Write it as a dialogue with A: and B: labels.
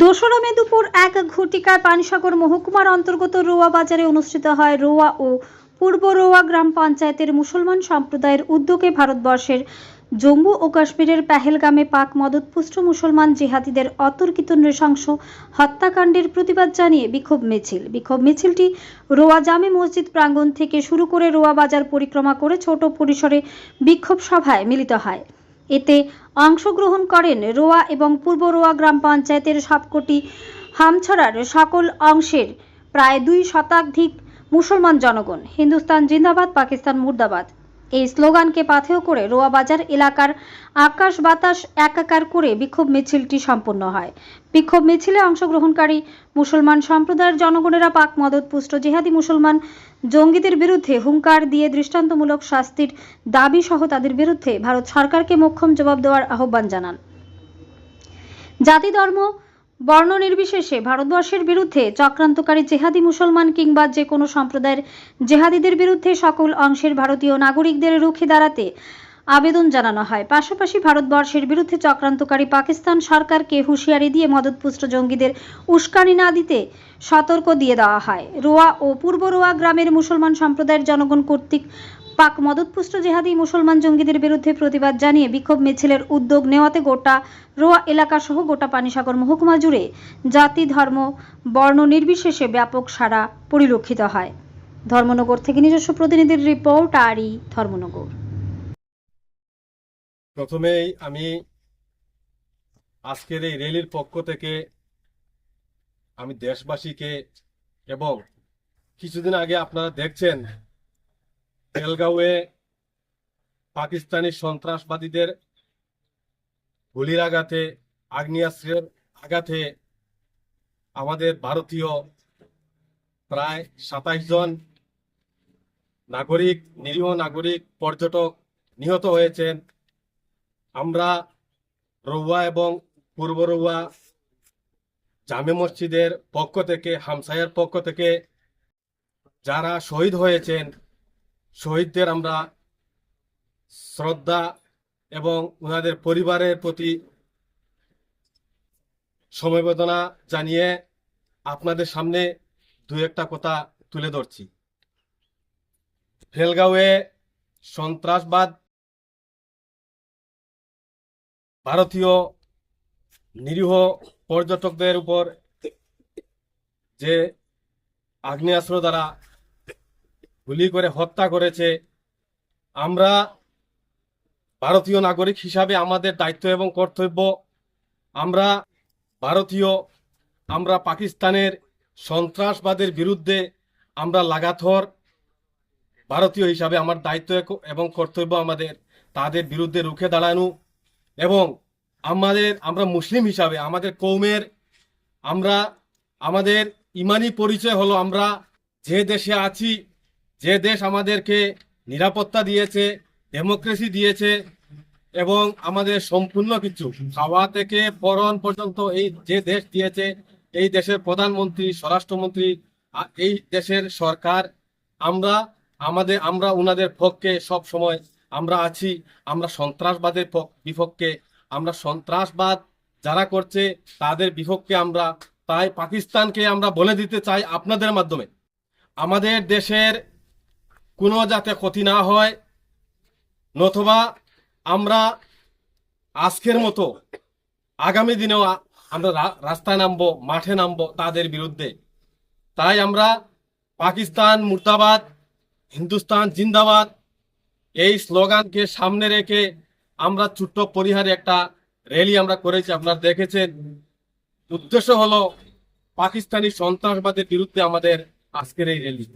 A: দোসরা মে দুপুর এক ঘটিকায় পানিসাগর মহকুমার অন্তর্গত রোয়া বাজারে অনুষ্ঠিত হয় রোয়া ও পূর্ব রোয়া গ্রাম পঞ্চায়েতের মুসলমান সম্প্রদায়ের উদ্যোগে ভারতবর্ষের জম্মু ও কাশ্মীরের পেহেলগামে পাক মদতপুষ্ট মুসলমান জিহাদিদের অতর্কিত নৃশংস হত্যাকাণ্ডের প্রতিবাদ জানিয়ে বিক্ষোভ মিছিল। বিক্ষোভ মিছিলটি রোয়া জামে মসজিদ প্রাঙ্গণ থেকে শুরু করে রোয়া বাজার পরিক্রমা করে ছোট পরিসরে বিক্ষোভ সভায় মিলিত হয়। এতে অংশগ্রহণ করেন রোয়া এবং পূর্ব রোয়া গ্রাম পঞ্চায়েতের সবকটি হামছড়ার সকল অংশের প্রায় দুই শতাধিক মুসলমান জনগণ। হিন্দুস্তান জিন্দাবাদ, পাকিস্তান মুর্দাবাদ। এই স্লোগানকে পাথেয় করে রোয়া বাজার এলাকার আকাশ বাতাস একাকার করে বিক্ষোভ মিছিলটি সম্পন্ন হয়। বিক্ষোভ মিছিলে অংশগ্রহণকারী মুসলমান সম্প্রদায়ের জনগণেরা পাক মদতপুষ্ট জিহাদি মুসলমান জঙ্গিদের বিরুদ্ধে হুঙ্কার দিয়ে দৃষ্টান্তমূলক শাস্তির দাবি সহ তাদের বিরুদ্ধে ভারত সরকারকে মোক্ষম জবাব দেওয়ার আহ্বান জানান। জাতি, ধর্ম বর্ণ নির্বিশেষে ভারতবর্ষের বিরুদ্ধে চক্রান্তকারী জেহাদি মুসলমান কিংবা যে কোনো সম্প্রদায়ের জেহাদিদের বিরুদ্ধে সকল অংশের ভারতীয় নাগরিকদের রুখে দাঁড়াতে আবেদন জানানো হয়। পাশাপাশি ভারতবর্ষের বিরুদ্ধে চক্রান্তকারী পাকিস্তান সরকারকে হুঁশিয়ারি দিয়ে মদতপুষ্ট জঙ্গিদের উস্কানি না দিতে সতর্ক দিয়ে দেওয়া হয়। রোয়া ও পূর্ব রোয়া গ্রামের মুসলমান সম্প্রদায়ের জনগণ কর্তৃক পাক মদতপুষ্ট জেহাদি মুসলমান জঙ্গিদের বিরুদ্ধে প্রতিবাদ জানিয়ে বিক্ষোভ মিছিলের উদ্যোগ নেওয়াতে গোটা রোয়া এলাকা সহ গোটা পানিসাগর মহকুমা জুড়ে জাতি, ধর্ম, বর্ণ নির্বিশেষে ব্যাপক সাড়া পরিলক্ষিত হয়। ধর্মনগর থেকে নিজস্ব প্রতিনিধির রিপোর্ট আরই ধর্মনগর।
B: প্রথমেই আমি আজকের এই র্যালির পক্ষ থেকে আমি দেশবাসীকে এবং কিছুদিন আগে আপনারা দেখছেন বেলগাঁওয়ে পাকিস্তানি সন্ত্রাসবাদীদের গুলির আঘাতে, আগ্নেয়াস্ত্রের আঘাতে আমাদের ভারতীয় প্রায় সাতাইশ জন নাগরিক, নিরীহ নাগরিক, পর্যটক নিহত হয়েছেন। আমরা রৌয়া এবং পূর্ব রৌয়া জামে মসজিদের পক্ষ থেকে, হামসায়ের পক্ষ থেকে যারা শহীদ হয়েছেন শহীদদের আমরা শ্রদ্ধা এবং ওনাদের পরিবারের প্রতি সমবেদনা জানিয়ে আপনাদের সামনে দু একটা কথা তুলে ধরছি। ফেলগাঁওয়ে সন্ত্রাসবাদ ভারতীয় নিরীহ পর্যটকদের উপর যে আগ্নেয়াস্ত্র দ্বারা গুলি করে হত্যা করেছে। আমরা ভারতীয় নাগরিক হিসাবে আমাদের দায়িত্ব এবং কর্তব্য। আমরা ভারতীয়, আমরা পাকিস্তানের সন্ত্রাসবাদের বিরুদ্ধে আমরা লাগাথর ভারতীয় হিসাবে আমার দায়িত্ব এবং কর্তব্য আমাদের, তাদের বিরুদ্ধে রুখে দাঁড়ানো এবং আমাদের, আমরা মুসলিম হিসাবে, আমাদের কৌমের, আমরা, আমাদের ইমানি পরিচয় হলো আমরা যে দেশে আছি যে দেশ আমাদেরকে নিরাপত্তা দিয়েছে ডেমোক্রেসি দিয়েছে এবং আমাদের সম্পূর্ণ কিছু খাওয়া থেকে পরন পর্যন্ত এই যে দেশ দিয়েছে, এই দেশের প্রধানমন্ত্রী, স্বরাষ্ট্রমন্ত্রী এই দেশের সরকার, আমরা, আমাদের, আমরা ওনাদের পক্ষে সব সময় আমরা আছি, আমরা সন্ত্রাসবাদের পক- বিপক্ষে, আমরা সন্ত্রাসবাদ যারা করছে, তাদের বিপক্ষে আমরা, তাই পাকিস্তানকে আমরা বলে দিতে চাই আপনাদের মাধ্যমে। আমাদের দেশের কোনো যাতে ক্ষতি না হয়, নতুবা আমরা আজকের মতো আগামী দিনেও আমরা রাস্তায় নামবো, মাঠে নামবো তাদের বিরুদ্ধে। তাই আমরা পাকিস্তান মুর্দাবাদ, হিন্দুস্তান জিন্দাবাদ, এই স্লোগানকে সামনে রেখে আমরা ছোট্ট পরিহারে একটা র্যালি আমরা করেছি। আপনারা দেখেছেন, উদ্দেশ্য হলো পাকিস্তানি সন্ত্রাসবাদের বিরুদ্ধে আমাদের আজকের এই র্যালি।